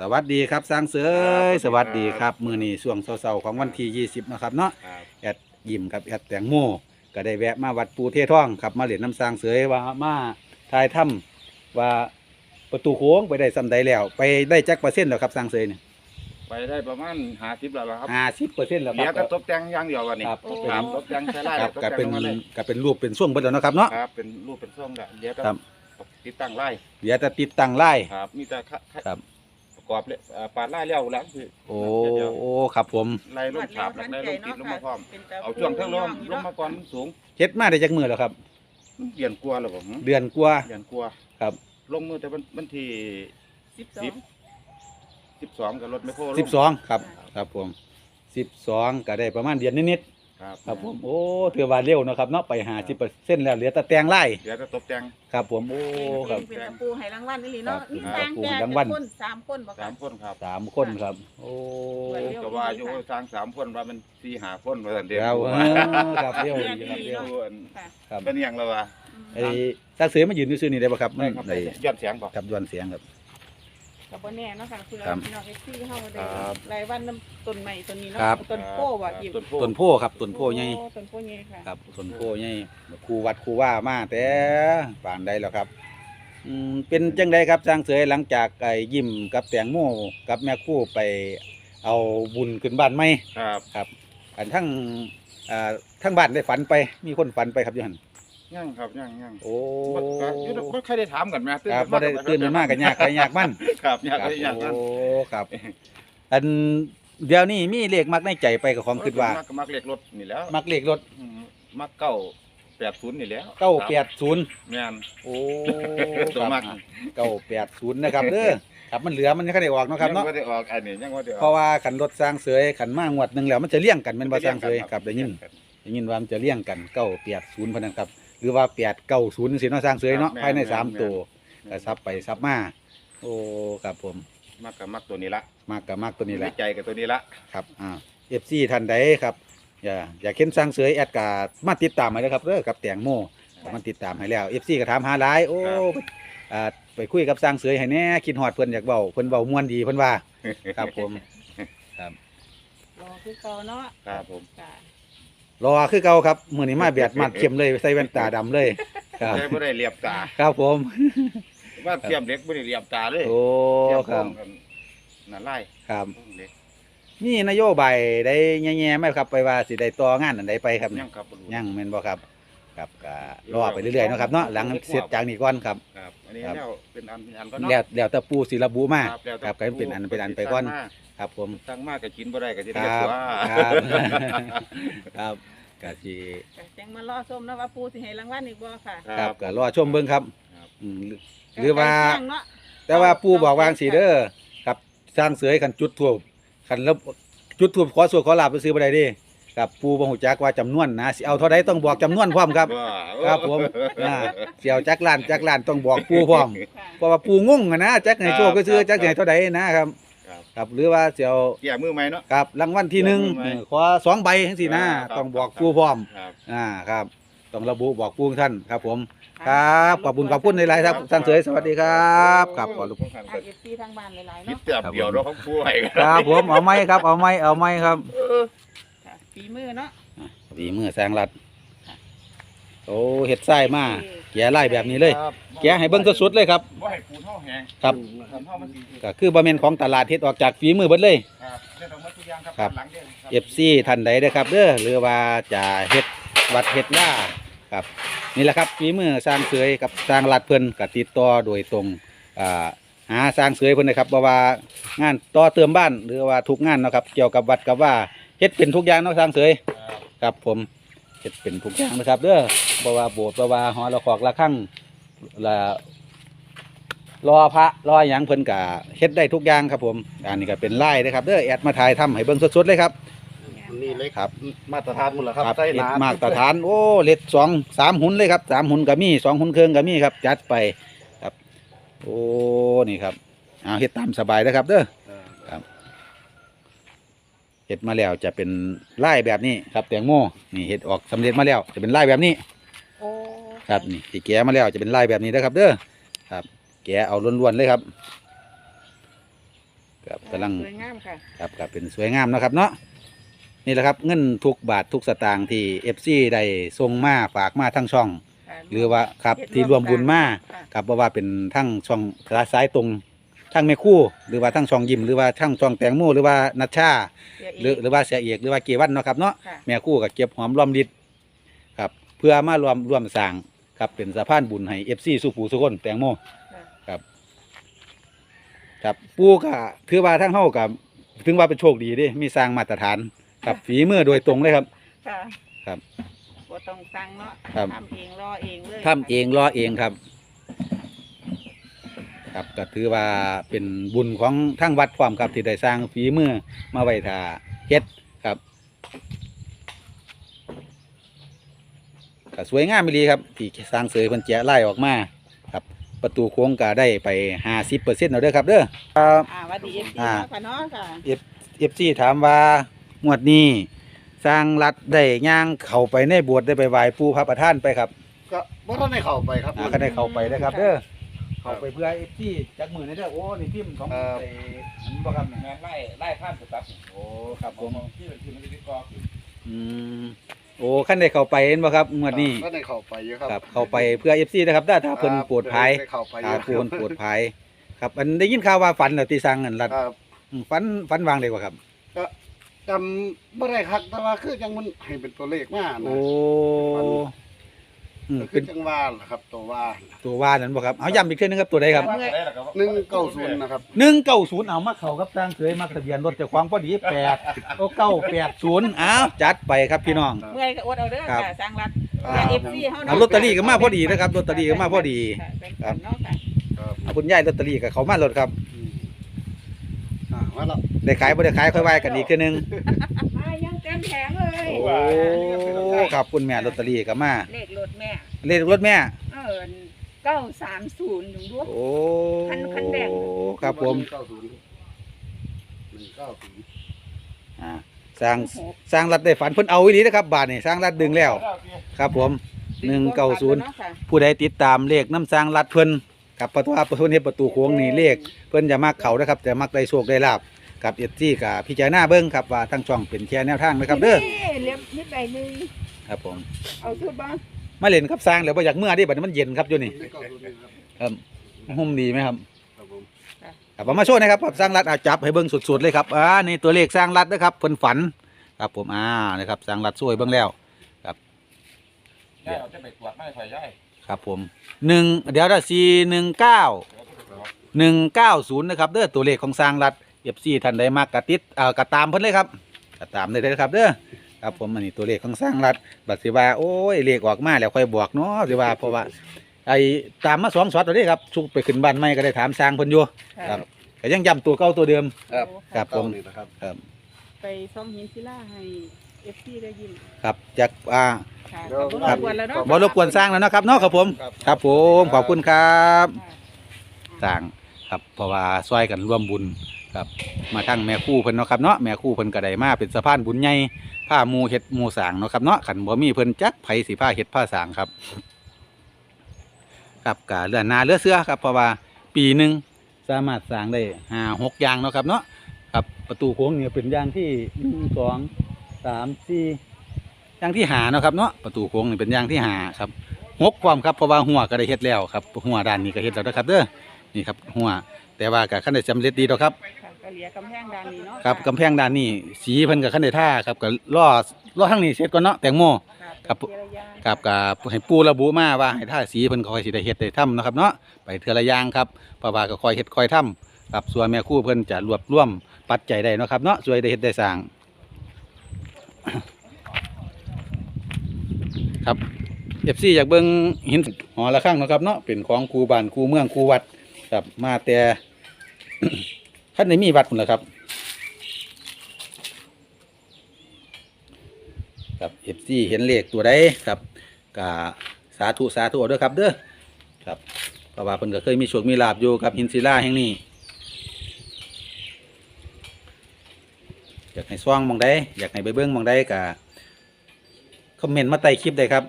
อ่าสวัสดีครับสร้างเสยสวัสดีครับ มือนี้ช่วงเช้าๆของวันที่20นะครับเนาะครับแอดยิ้มกับแอดแตงโมก็ได้แวะมาวัดปูเทท่องครับมาเหรียญน้ำสร้างเสยว่ามาทายถ้ำว่าประตูโค้งไปได้สำใดแล้ว ไปได้จักเปอร์เซ็นต์แล้วครับสร้างเสยเนี่ยไปได้ประมาณหาสิบแล้วล่ะครับห้าสิบเปอร์เซ็นต์แล้วคเดี๋ยวรัก็บตบแต่งอย่างเดียวกันนี่ครับโอ้ครับตบแต่งใช้ไล่ครับตบก็แต่งเป็นลงมาเลยก็เป็นรูปเป็นช่วงเบิดแล้วนะครับเนาะ ครับเป็นรูปเป็นช่องแบบเดี๋ยวก็ครับ ติดตั้งไล่เดี๋ยวจะติดตั้งไล่ ครับ มีแต่ขะขะครับ ประกอบเลยเอ่อปาดไล่แล้วแล้วคือโอ้เดี๋ยวครับผมไล่ลงฉาบไล่ลงติดลงมาพร้อมเอาช่วงเครื่องลมลงมาก่อนสูงเฮ็ดมาได้จักมือแล้วครับเดือนกลัวาแล้วผมเดือนกว่าเดือนกลัวาครับ ลงมือแต่วันวันที่สิบสอสิงบสิบสองกับรถไม่โคลงสิบสองครับ ครับผมสิบสองก็ได้ประมาณเดือนนิด ครับๆครับผมโอ้ถือว่าเร็วเนาะครับเนาะไปหาสิบเปอร์เซ็นต์แล้วเหลือแต่แตงไล่เดี๋ยวจะตบแต่ง ครับผมโอ้คเก่รับงเป็นตะปูให้รางวัลนี่ลีเนาะครับนี่ครับสร้างแต่รางวัล คนสามคนบอกสามคนครับสามคนครับ โอ้ก็ว่าอยู่ทางสามคนว่ามันสี่หาคนว่าสันเดียวเราเออครับเร็วดีครับเร็วค่ะครับเป็นอยังแล้ววะไอ้ตาเสือมายืนอยู่ซื่อนี่ได้ป่ะครับได้ครับได้ยอดเสียงบอกครับย้อนเสียงครับ กับบ่แน่เนาะค่ะคือครับพี่น้องเอฟซีเข้ามาได้ครับรายวันน้ำต้นใหม่ต้นนี้เนาะครับ ต้นโป้ว่ะหยิบต้นโพต้นโพครับต้นโพใหญ่โอ้ต้นโป้ใหญ่ค่ะครับต้นโพใหญ่ครูวัดครูว่ามาแต่ป่านใดแล้วครับอืมเป็นจังไดครับสร้างเสือหลังจากไอ้ยิ้มกับแตงโมกับแม่ครู่ไปเอาบุญขึ้นบ้านไหมครับ ครับ อันทั้งอ่าทั้งบ้านได้ฝันไปมีคนฝันไปครับอยูหัน ย่างครับย่างย่างโอ้บ่ก็อยู่บ่ใครได้ถามกันไหมครับบ่ได้ตื่นมันมากกันยากกันยากมันครับยากครับได้ยากนั่นโอ้ครับ อันเดี๋ยวนี้มีเลขมักในใจไปกับของคิดว่า มักมักเล็กรถนี่แล้วมักเลขรถอืมมักเก้าแปดศูนย์นี่แล้วเก้าแปดศูนย์แม่น โอ้ตัวมัก เก้าแปดศูนย์นะครับเด้อครับมันเหลือมันยังไม่ได้ออกเนาะครับยังเนาะบ่ได้ออกอันนี้ยังบ่ได้ออกเพราะว่าขันรถสร้างเสยขันมางวดหนึ่งแล้วมันจะเลี่ยงกันแมันบ่สร้างเสยครับได้ยิน ได้ยินว่ามันจะเลี่ยงกันเก้าแปดศูนย์พนันครับ หรือว่าแปดเก้าศูนย์สิเนาะสร้างเสยเนาะภายในสามตัวก็ซับไปซับมาโอ้ครับผมมักกับมักตัวนี้ละมากกับมากตัวนี้แหละในใจกับตัวนี้ละครับอ่าเอฟซีท่านใดครับ อย่าอย่าเข้นสร้างเสยแอดกามาติดตามมาเลยครับเด้อกับแตงโมมันติดตามให้แล้วเอฟซีก็ถามหาหลายโอ้อ่าไปคุยกับสร้างเสยให้แหน่คิดฮอดเพิ่นอยากเว้าเพิ่นเว้าม่วนดีเพิ่นว่าครับผม รอคือเก่าเนาะครับผมค่ะ รอคือเก่าครับมื้อนี้มาแบดมัดเข้มเลยใส่แว่นตาดำเลย ครับ ใช่บ่ได้เรียบตาครับผม ว่าเทียมเล็กบ่ได้เรียบตาเลยโอ้เทียมครับโงกันนั่นไล่ครับเล็กนี่นโยบายได้แง่ๆไหมครับ ไปว่าสิได้ต่องานอันใดไปครับยัเนี่ยงครับบ่รู้ยังแม่นบ่ครับ ครับก็รอไปเรื่อยๆเนาะครับเนาะหลังเสร็จจากนี้ก่อนครับ ครับอันนี้ครับ แล้วเป็นอันเป็นอันก็เนาะ แล้วแล้วแต่ปูสิระบุมาครับแล้วแต่ครับก็ให้เป็นอันเป็นอันไปก่อนครับผม ตั้งมากก็กินบ่ได้ก็สิคได้รับตัวครับ ครับก็สิก็แจ้งมารอชมนะว่าปูสิให้รางวัลอีกบ่ค่ะครับก็รอชมเบิ่งครับครับ อืมหรือว่าใกล้เที่ยงเนาะแต่ว่าปูบอกวางสีเด้อครับ สร้างเสือให้คันจุดทูบคันแล้วจุดทูบขอสวดขอลาบไปซื้อบ่ได้เดิ ครับปูบ่ฮู้จักว่าจำนวนนะสิเอาเท่าใดต้องบอกจำนวนพร้อมครับ ว่าครับผมอ่าเสี่ยวจักล้านจักล้านต้องบอกปูพร้อมค่ะเพราะว่าปูงงอะนะจักให้โชคก็ซื้อจักให้เท่าใดนะครับ ครับครับหรือว่าเสี่ยวเกี่ยมือใหม่เนาะ ครับรางวัลที่หนึ่งเดี๋ยวมือไหมขอสองใบจังซี่นะครับ ต้องบอกปูพร้อม ครับ อ่าครับ ต้องระบุบอกปูท่านครับผม ครับ ขอบคุณขอบคุณในไลน์ครับสร้างเสยสวัสดีครับครับขอรบทางเอฟซีทางบ้านหลายๆคิดเนาะ แต่เดียวเราของผู้ให้กัน ครับผมเอาไม้ครับ เอาไม้เอาไม้ครับค่ะ ฝีมือเนาะฝีมือแซงรัด โอ้เห็ดไส้มาแกะไล่แบบนี้เลย แกะให้เบิ้งสุดๆเลยครับบ่ให้ปูเท่าแหงครับปูเท่ามันสิก็คือบะเมนของตลาดเฮ็ดออกจากฝีมือเบิดเลย ครับเรื่องของมัดทุกอย่างครับครับ หลังเด้ครับเอฟซีท่านใดเด้อครับเด้อหรือว่าจะเฮ็ดวัดเฮ็ดว่าครับนี่แหละครับฝีมือสร้างเสยกับสร้างรัดเพิ่นก็ติดต่อโดยตรงอ่าหาสร้างเสยเพิ่นนะครับบ่ว่างานต่อเติมบ้านหรือว่าทุกงานเนาะครับเกี่ยวกับวัดกับว่า เฮ็ดเป็นทุกอย่างเนาะสร้างเสยครับครับผมเฮ็ดเป็นทุกอย่างนะครับเด้อบ่ว่าโบสถ์บ่ว่าหอระฆอกระฆังละรอพระรอหยังเพิ่นก็เฮ็ดได้ทุกอย่างครับผมอันนี้ก็เป็นไล่นะครับเด้อแอดมาถ่ายทำให้เบิ่งสดๆเลยครับ นี่เล็กครับ มาตรฐานหมดแล้วครับครับใส่เล็หดนามากตรฐาน โอ้เล็ดสองสามหุ่นเลยครับสามหุ่นก็มีสองหุ่นเครื่องก็มีครับ จัดไปครับ โอ้นี่ครับเอาเฮ็ดตามสบายนะครับ เด้อเออ เฮ็ดมาแล้วจะเป็นไล่แบบนี้ครับแตงโมนี่เฮ็ดออกสำเร็จมาแล้วจะเป็นไล่แบบนี้โอ้ครับนี่ที่แกะมาแล้วจะเป็นไล่แบบนี้นะครับ เด้อครับ แกะเอาล้วนๆเลยครับครับกำลังสวยงามค่ะครับก็เป็นสวยงามเนาะครับเนาะนี่แหละครับเงินทุกบาททุกสตางค์ที่ FC ได้ส่งมาฝากมาทั้งช่องค่ะหรือว่าครับเฮ็ดที่รวมบุญมาค่ะครับเพราะว่าเป็นทั้งช่องซ้ายตรง ทั้งแม่คู่หรือว่าทั้งช่องยิ้มหรือว่าทั้งช่องแตงโมหรือว่านัชชาเสียหรือเอกหรือว่าเสียเอกหรือว่าเกวันเนาะครับเนาะค่ะ แม่คู่กับเก็บหอมรอมริดครับเพื่อมารวมร่วมสร้างครับเป็นสะพานบุญให้ FC สุผูสุคนแตงโมค่ะครับครับปู่ก็ถือว่าทั้งเฮากับถึงว่าเป็นโชคดีเด้มีสร้างมาตรฐานครับฝีมือโดยตรงเลยครับ ค่ะครับบ่ต้องสั่งเนาะครับ ทำเองรอเองเลยทำเองรอเองครับ ครับก็ถือว่าเป็นบุญของทั้งวัดความครับที่ได้สร้างฝีมือมาไว้ท่าเฮ็ดครับก็สวยงามอีหลีครับที่สร้างเสยเพิ่นแกะไล่ออกมาครับ ประตูโค้งก็ได้ไป50%เอาเด้อครับเด้อครับอ่าหวัดดีเอฟซีอ่าเนาะค่ะเนาะค่ะเอฟซีถามว่างวดนี้สร้างรัดได้ย่างเข้าไปในโบสถ์ได้ไปไหว้ปู่พระประธานไปครับก็บ่ทันได้เข้าไปครับอ่าก็ได้เข้าไปนะครับเด้อ เข้าไปเพื่อเอฟซีจักมือในเด้อโอ้นี่พิมพ์ของเอ่อไอ้อันบ่ครับเนี่ยงานไล่ไล่ข้ามสตับโอ้ครับผมที่เป็นที่มันจะได้กรอกอยู่อืมโอ้ขั้นได้เข้าไปเห็นบ่ครับงวดนี้ก็ได้เข้าไปอยู่ครับครับ เข้าไปเพื่อเอฟซีนะครับถ้าถ้าเพิ่นโปวดภัยได้เข้าไปอถ้ายู่เพิ่นโปวดภัยครับอันได้ยินข่าวว่าฝันเหรอที่สร้างเงินรัดครับอืมฝันฝันวางได้กว่าครับก็จำบ่ได้ครับแต่ว่าคือจังมันให้เป็นตัวเลขมานะโอ้ อืมก็คืเป็อนจังว่าล่ะครับ ตัวว่าตัวว่านั่นบ่ครับเอาย้ำอีกเทื่อนึงครับตัวใดครับหนึ่งเก้าศูนย์นะครับหนึ่งเก้าศูนย์เอามาเขาครับสร้างเคยมาทะเบียนรถเจ้าของพอดีแปดโอ้เก้าแปดศูนย์อ้าวจัดไปครับพี่น้อง เมื่อยก็อดเอาเด้อครับ ค่ะสร้างรัฐครับเอฟซีเฮาเอาลอตเตอรี่ก็มาพอดีนะครับลอตเตอรี่ก็มาพอดี ค่ะเป็นกันเนาะค่ะครับเอาคุณยายลอตเตอรี่กับเขามารถครับอืมอ่าว่าแล้วได้ขายบ่ได้ขายค่อยว่ากันอีกทีนึง มายังเต็มแผงเลย โอ้ครับคุณแม่ลอตเตอรี่ก็มาเลขรถแม่ เลขรถแม่ เออเก้าสามศูนย์ดูดูโอ้คันคันแดงครับผมหนึ่งเก้าศูนย์หนึ่งเก้าศูนย์อ่าสร้างสร้างรัดได้ฝันเพิ่นเอาอีหลีนะครับ บาทนี่สร้างรัดดึงแล้ว ครับผมหนึ่งเก้าศูนย์เนาะค่ะผู้ใดติดตามเลขน้ำสร้างรัดเพิ่นกับประตูว่าเพิ่นเฮ็ดประตูโค้งนี่เลข เพิ่นจะมักเขานะครับจะมักได้โชคได้ลาบ กับเอซี่กับพิจารณาเบิ่งครับว่าทั้งช่องเป็นแค่แนวทางนะครับเด้อเลี้ยงนิดใดหนึงครับผมเอาชุดบ้างมาเล่นครับสร้างแล้วบ่อยากเมื่อเดิบัดนี้มันเย็นครับอยู่นี่หนึ่งเก้าศูนย์ครับครับห่มดีไหมครับครับผมครับเอามาโชว์นะครับครับสร้างรัดอาจับให้เบิ่งสุดๆเลยครับอ่านี่ตัวเลขสร้างรัดนะครับเพิ่นฝันครับผมอ่านะครับสร้างรัดช่วยเบิ่งแล้วย่ายเราจะไปตรวจไม่ถอยย่ายครับผมหนึ่งเดี๋ยวได้สี่หนึ่งเก้าหนึ่งเก้าศูนย์นะครับเด้อตัวเลขของสร้างรัฐเอฟซีท่านใดมากกระติดเอ่อกระตามเพิ่นเลยครับกระตามได้เลยครับเด้อครับผมอันนี้ตัวเลขของสร้างรัฐบัดสิว่าโอ้ยเลขออกมาแล้วค่อยบวกเนาะสิว่าเพราะว่าไอ้ตามมาสองช็อตแล้วเด้ครับชุกไปขึ้นบ้านใหม่ก็ได้ถามสร้างเพิ่นอยู่ครับก็ยังย้ำตัวเก่าตัวเดิม ครับ ครับผมเก้านี่นะครับครับไปซ่อมหินศิลาให้เอฟซีได้ยินครับจากอ่า ค่ะเดี๋ยวขอบคุณรบกวนแล้วเนาะ บ่รบกวนสร้างแล้วนะครับเนาะครับผม ครับครับผมขอบคุณครับค่ะสร้างครับเพราะว่าช่วยกันร่วมบุญ ครับ มาทั้งแม่คู่เพิ่นเนาะครับเนาะแม่คู่เพิ่นก็ได้มาเป็นสะพานบุญใหญ่ผ้ามูเฮ็ดมูสางเนาะครับเนาะขันบ่มีเพิ่นจักไผสิผ้าเฮ็ดผ้าสางครับ ครับก็เรือนาเรือเสื้อครับเพราะว่าปีหนึ่งสามารถสางได้ห้าหกอย่างเนาะครับเนาะครับประตูโค้งเนี่ยเป็นอย่างที่หนึ่งสองสามสี่อย่างที่หาเนาะครับเนาะประตูโค้งนี่เป็นอย่างที่หาครับหกความครับเพราะว่าหัวก็ได้เฮ็ดแล้วครับหัวด้านนี้ก็เฮ็ดแล้วนะครับเด้อนี่ครับหัวแต่ว่ากับขั้นได้สำเร็จดีดอกครับ ก็เหลียกำแพงด้านนี้เนาะครับกำแพงด้านนี้สีเพิ่นกับขั้นได้ท่าครับกับล่อล่อทั้งนี้เสร็จก่อนเนาะแตงโมครับไปเทียระยะ ครับกับให้ปูระบุมาว่าให้ท่าสีเพิ่นก็ค่อยสิได้เฮ็ดได้ทำนาะครับเนาะไปเทื่อละอย่างครับเพราะว่าก็ค่อยเฮ็ดค่อยทำครับส่วนแม่ครู่เพิ่นจะรวบรวมปัจจัยได้เนาะครับเนาะช่วยได้เฮ็ดได้สร้าง ครับ FC อยากเบิ่งหินหอละข้างเนาะครับเนาะเป็นของครูบ้านครูเมืองครูวัดครับมาแต่ ท่านในมีวัดพุ่นล่ะครับครับ FC เห็นเลขตัวใดครับกาสาธุสาธุด้วยครับเด้อครับเพราะว่าเพิ่นก็เคยมีโชคมีลาบอยู่กับหินศิลาแห่งนี้อยากให้ซ่องมองใดอยากให้ไปเบิ่งมองใดก็คอมเมนต์มาใต้คลิปได้ครับ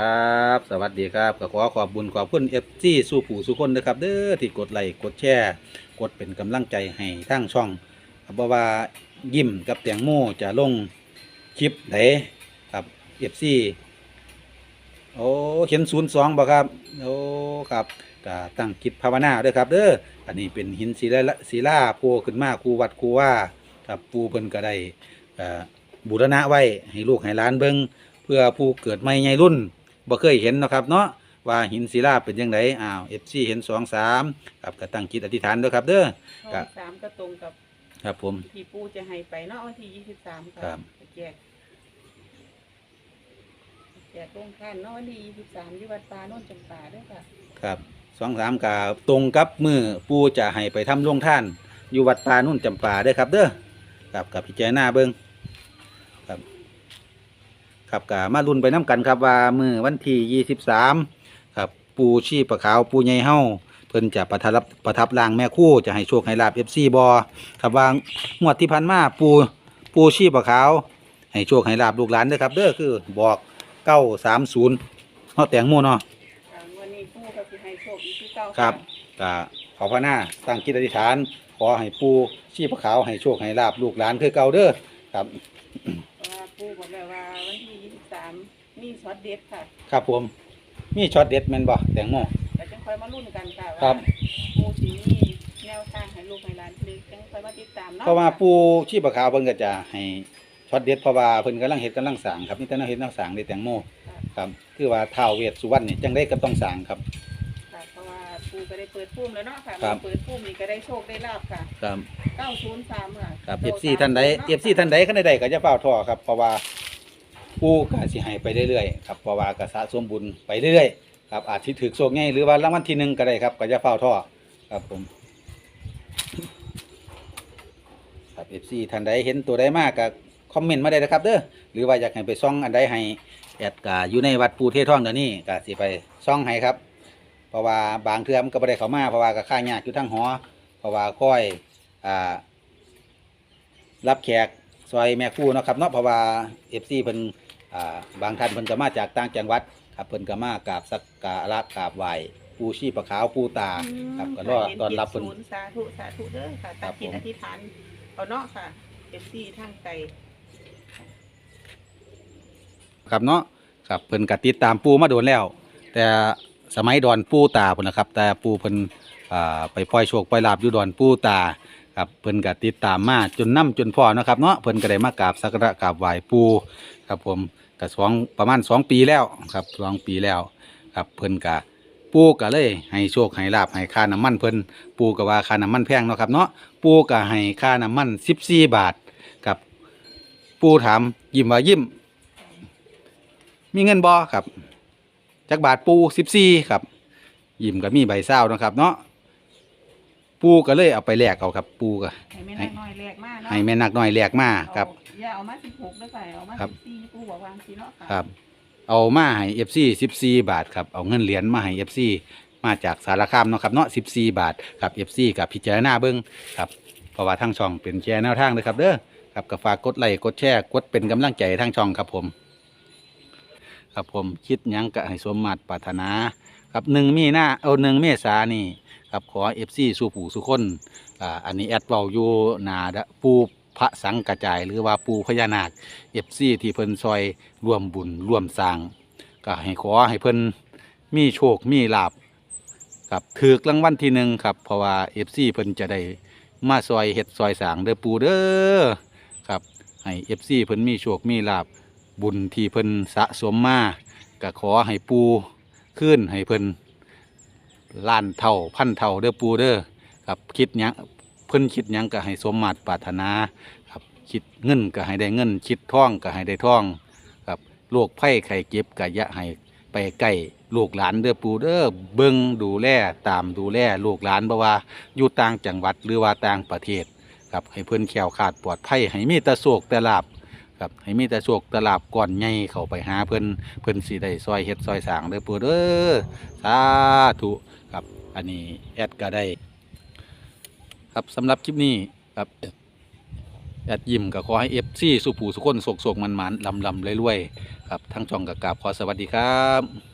ครับ สวัสดีครับก็ขอขอบบุญขอบคุณเอฟซีสู่ผู้สู่คนนะครับ เด้อที่กดไลค์กดแชร์ กดเป็นกำลังใจให้ทั้งช่องครับเพราะว่ายิ้มกับแตงโมจะลงคลิปไหนครับเอฟซีโอ้เขียนศูนย์สองบ่ครับโอ้ครับก็ตั้งคิดภาวนาด้วยครับ เด้ออันนี้เป็นหินศิลาศิลาโผล่ขึ้นมาครูวัดครูว่าครับปูเพิ่นก็ได้เอ่อบูรณะไว้ให้ลูกให้หลานเบิ่งเพื่อผู้เกิดใหม่ใหญ่รุ่น บ่เคยเห็นเนาะครับเนาะว่าหินศิลาเป็นยังไงอ้าว FC เห็นสองสามครับก็ตั้งจิตอธิษฐานด้วยครับเด้อช่องสามก็ตรงกับครับผม ที่ปูจะให้ไปเนาะวันที่ยี่สิบสามครับไปแจกแจกลงท่านเนาะวันที่ยี่สิบสามที่วัดปลาโน่นจำปาด้วยค่ะครับสองสามกาตรงกับมือปูจะให้ไปทำโรงท่าน อยู่วัดป่านุ่นจำปาเด้อครับเด้อครับกับพิจารณาเบิ่งครับ ครับกามาลุ้นไปน้กันครับว่ามือวันที่ยี่สิบสามครับปูชีปะขาวปูใหญ่เฮาเพิ่นจะประทับประทับร่างแม่คู่จะให้โชคให้ลาบเอฟซีบอครับว่างวดที่ผ่านมาปูปูชีปะขาวให้โชคให้ลาบลูกหลานเด้อครับเด้อคือบอกเก้าสามศูนย์เนาะแตงโมเนาะอ่าวันนี้ปูก็จะให้โชคอีกที่เก้าครับก็ขอพระหน้าตั้งจิตอธิษฐาน ขอให้ปูชีพขาวให้โชคให้ลาบลูกหลานคือเก่าเด้อครับ เพราะว่าปูบอกแล้วว่าวันที่ยี่สิบสา มมีช็อตเด็ดค่ะครับผม มีช็อตเด็ดแม่นบ่แตงโม แต่จังค่อยมาลุ้นกันค่ะครัว่าบ ปูสีมีแนวทางให้ลูกให้หลานหรือจังค่อยมาติดตามเนาะเพราะว่าปูชีพขาวเพิ่นก็จะให้ช็อตเด็ดเพราะว่าเพิ่นกำลังเฮ็ดกำลังสร้างครับนี่แต่นักเฮ็ดนักสร้างได้แตงโมครับคือว่าท้าวเวสสุวรรณนี่จังได้ก็ต้องสร้างครับ ค่ะเพราะว่าปูก็ได้เปิดพุ่มแล้วเนาะค่ะครับ เปิดพุ่มนี่ก็ได้โชคได้ลาบค่ะครับเก้าศูนย์สามค่ะครับ FC ท่านใด FC ท่านใดคันใดๆก็จะเฝ้าท้อครับเพราะว่า ปูก็สิให้ไปเรื่อยๆครับเพราะว่าก็สะสมบุญไปเรื่อยๆครับอาจสิถึกโชคง่ายหรือว่ารางวัลที่หนึ่งก็ได้ครับก็จะเฝ้าท้อครับผมครับ FC ท่านใดเห็นตัวใดมากก็คอมเมนต์มาได้นะครับเด้อหรือว่าอยากให้ไปซ่องอันใดให้แอดกาอยู่ในวัดปูเทท่องเดี๋ยวนี้ก็สิไปซ่องให้ครับ เพราะว่าบางเทื่อมันก็บ่ได้เข้ามาเพราะว่าก็ค่ายากอยู่ทั้งหอเพราะว่าค่อยอ่ารับแขกซอยแม่คู่เนาะครับเนาะเพราะว่า FC เพิ่น อ่าบางท่านเพิ่นก็มาจากต่างจังหวัดครับเพิ่นก็มากราบสักการะกราบไหว้ปูชีพขาวปูตาครับก็รอต้อนรับเพิ่น ศูนย์สาธุสาธุเด้อค่ะครัตั้บงจิตผม อธิษฐานเอาเนาะค่ะเอฟซีทางไกล ครับเนาะครับเพิ่นก็ติดตามปูมาโดนแล้ว แต่สมัยดอนปูตาพุ่นนะครับ แต่ปูเพิ่นอ่าไปปล่อยโชคปล่อยลาบอยู่ดอนปูตาครับเพิ่นก็ติดตามมาจนนํจนพอเนาะครับเนาะเพิ่นก็ได้มากราบสักการะกราบไหว้ปูครับผม ก็สองประมาณสองปีแล้วครับสองปีแล้ว ครับเพิ่นก็ปูก็เลย ให้โชคให้ลาบให้ค่าน้ำมันเพิ่นปูก็ว่าค่าน้ำมันแพงเนาะครับเนาะปูก็ให้ค่าน้ำมัน14บาทครับปูถามยิ้มว่ายิ้ม มีเงินบ่ครับจักบาทปู14ครับยิ้มก็มีใบเศร้านาะครับ เนาะปูก็เลยเอาไปแลกเอาครับ ปูก็ให้แม่น้อยๆแรกมากเนาะให้แม่นักน้อยแลกมาครับเอาอย่าเอามาสิบหกด้วยค่ะเอามาครัสิบบสี่ปูบอกวางสีเนาะค่ะครับ เอามาให้ FC 14บาทครับ เอาเงินเหรียญมาให้ FC มาจากสารคามเนาะครับเนาะ14บาทครับ FC กับพิจารณาเบิ่งครับ เพราะว่าทางช่องเป็นแชร์แนวทางเลยครับเด้อครับก็ฝากกดไลค์กดแชร์กดเป็นกำลังใจให้ทางช่องครับผม ครับผมคิดหยังก็ให้สมมาตรปรารถนา ครับหนึ่งมีหน้าเอาหนึ่งเมษานี่ครับขอ FC สู่ผู้สุคนอ่าอันนี้แอดเว้าอยู่หนาดะปู พระสังกระจายหรือว่าปูพญานาค FC ที่เพิ่นซอยร่วมบุญร่วมสร้าง ก็ให้ขอให้เพิ่นมีโชคมีลาบครับถือรางวัลที่หนึ่งครับเพราะว่า FC เพิ่นจะได้มาซอยเฮ็ดซอยสร้างเด้อปูเด้อครับให้ FC เพิ่นมีโชคมีลาบบุญที่เพิ่นสะสมมาก็ขอให้ปูขึ้นให้เพิ่นล้านเท่าพันเท่าเด้อปูเด้อครับคิดหยัง เพิ่นคิดหยังก็ให้สมมาตรปรารถนาครับคิดเงินก็ให้ได้เงิน คิดท่องก็ให้ได้ท่องครับโรคไข้ไข้เจ็บกะยะให้ไปใกล้ลูกหลานเด้อปูเด้อเบิ่งดูแลตามดูแลลูกหลานบ่ว่าอยู่ต่างจังหวัดหรือว่าต่างประเทศครับให้เพิ่นแขวขาดปลอดภัยให้มีแต่โศกแต่ลาบครับให้มีแต่โศกแต่ลาบก่อนใหญ่เข้าไปหาเพิ่นเพิ่นสิได้ซอยเฮ็ดซอยสร้างเด้อปูเด้อสาธุครับอันนี้แอดก็ได้ ครับสำหรับคลิปนี้ครับแอดยิมกับขอให้เอฟซีสุผูสุคนโศกโศกมันมันลำลำเรวยๆครับทั้งช่องกับกราบขอสวัสดีครับ